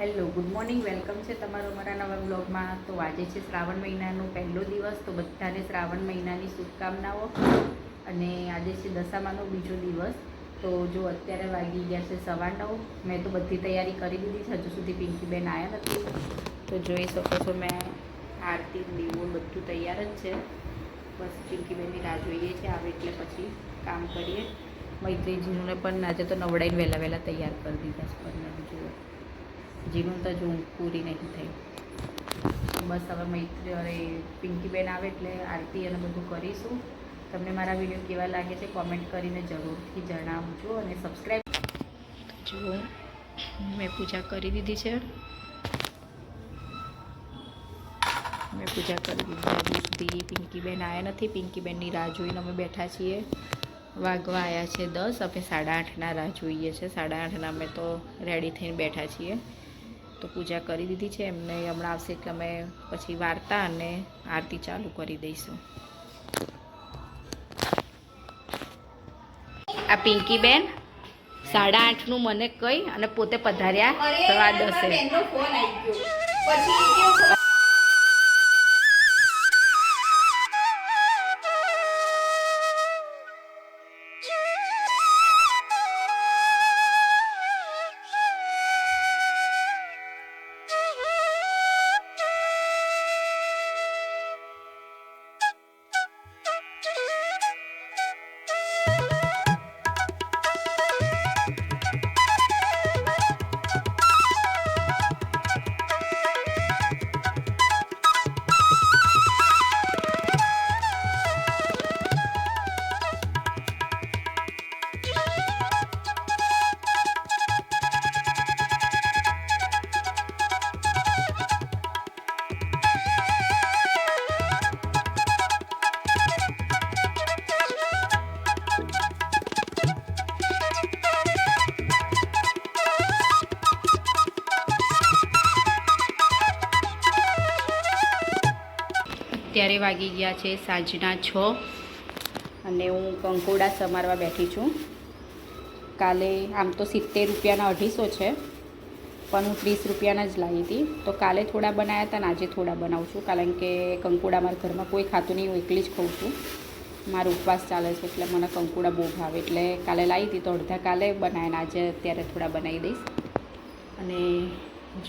Hello, good morning, welcome છે તમારો મારા નવા બ્લોગમાં. તો આજે છે શ્રાવણ મહિનાનો પહેલો દિવસ, તો બધાને શ્રાવણ મહિનાની શુભકામનાઓ. અને આજે છે દશામાનો બીજો દિવસ. તો જો અત્યારે વાગી ગયા છે સવા નવ, મેં તો બધી તૈયારી કરી દીધી છે. હજુ સુધી પિંકીબેન આવ્યા નથી. તો જોઈ શકો છો મેં આરતી, દીવો, બધું તૈયાર જ છે. બસ પિંકીબેનની રાહ જોઈએ છે, આવે એટલે પછી કામ કરીએ. મૈત્રીજીને પણ આજે તો નવડાઈને વહેલા વહેલા તૈયાર કરી દીધા છે. પણ જુઓ જીનું તો જો પૂરી નહીં થઈ. બસ હવે મૈત્રી અરે પિંકીબેન આવે એટલે આરતી અને બધું કરીશું. તમને મારા વીડિયો કેવા લાગે છે કોમેન્ટ કરીને જરૂરથી જણાવજો અને સબસ્ક્રાઈબ જુઓ મેં પૂજા કરી દીધી છે. મેં પૂજા કરી દીધી દીદી, પિંકીબેન આવ્યા નથી. પિંકીબેનની રાહ જોઈને અમે બેઠા છીએ. વાગવા આવ્યા છે દસ. અમે સાડા આઠના રાહ જોઈએ છે. સાડા આઠના અમે તો રેડી થઈને બેઠા છીએ. તો પૂજા કરી દીધી છે. એમને હમણાં આવશે એટલે અમે પછી વાર્તા અને આરતી ચાલુ કરી દઈશું. આ પિંકીબેન સાડા આઠનું મને કહી અને પોતે પધાર્યા સવા દસે. અત્યારે વાગી ગયા છે સાંજના છ અને હું કંકોડા સમારવા બેઠી છું. કાલે આમ તો સિત્તેર રૂપિયાના અઢીસો છે, પણ હું ત્રીસ રૂપિયાના જ લાવી હતી. તો કાલે થોડા બનાવ્યા હતા ને આજે થોડા બનાવું છું, કારણ કે કંકોડા મારા ઘરમાં કોઈ ખાતું નહીં, હું એકલી જ ખાઉં છું. મારો ઉપવાસ ચાલે છે, એટલે મને કંકોડા બહુ ભાવે. એટલે કાલે લાવી હતી તો અડધા કાલે બનાવીને આજે અત્યારે થોડા બનાવી દઈશ. અને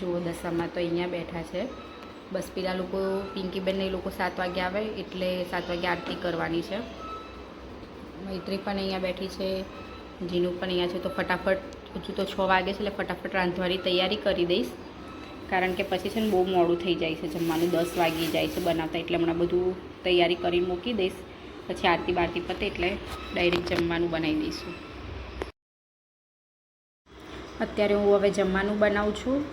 જુઓ દશામાં તો અહીંયા બેઠા છે. બસ પેલા લોકો પિંકીબેન એ લોકો સાત વાગે આવે, એટલે સાત વાગે આરતી કરવાની છે. મૈત્રી પણ અહીંયા બેઠી છે, જીનું પણ અહીંયા છે, તો ફટાફટ, હજુ તો છ વાગે છે, એટલે ફટાફટ રાંધવાની તૈયારી કરી દઈશ. કારણ કે પછી છે ને બહુ મોડું થઈ જાય છે, જમવાનું દસ વાગી જાય છે બનાવતા, એટલે હમણાં બધું તૈયારી કરી મૂકી દઈશ. પછી આરતી બારતી પતે એટલે ડાયરેક્ટ જમવાનું બનાવી દઈશું. અત્યારે હું હવે જમવાનું બનાવું છું.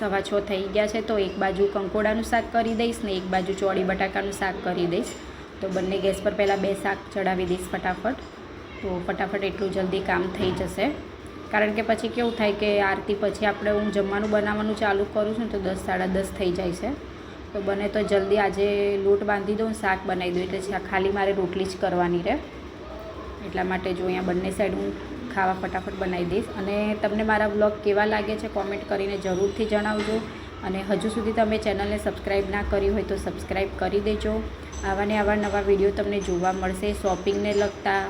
સવા છ થઈ ગયા છે, તો એક બાજુ કંકોડાનું શાક કરી દઈશ ને એક બાજુ ચોળી બટાકાનું શાક કરી દઈશ. તો બંને ગેસ પર પહેલાં બે શાક ચડાવી દઈશ ફટાફટ. તો ફટાફટ એટલું જલ્દી કામ થઈ જશે. કારણ કે પછી કેવું થાય કે આરતી પછી આપણે હું જમવાનું બનાવવાનું ચાલુ કરું છું તો દસ, સાડા દસ થઈ જાય છે. તો બને તો જલ્દી આજે લોટ બાંધી દઉં શાક બનાવી દઉં, એટલે ખાલી મારે રોટલી જ કરવાની રહે. એટલા માટે જો અહીંયા બંને સાઈડ હું ખાવા ફટાફટ બનાવી દઈશ. અને તમને મારા બ્લોગ કેવા લાગે છે કોમેન્ટ કરીને જરૂરથી જણાવજો. અને હજુ સુધી તમે ચેનલને સબસ્ક્રાઈબ ના કરી હોય તો સબસ્ક્રાઈબ કરી દેજો. આવા ને આવા નવા વીડિયો તમને જોવા મળશે. શોપિંગને લગતા,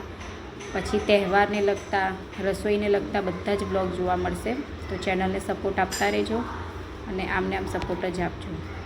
પછી તહેવારને લગતા, રસોઈને લગતા બધા જ બ્લોગ જોવા મળશે. તો ચેનલને સપોર્ટ આપતા રહેજો. અને આમને આમ સપોર્ટ જ આપજો.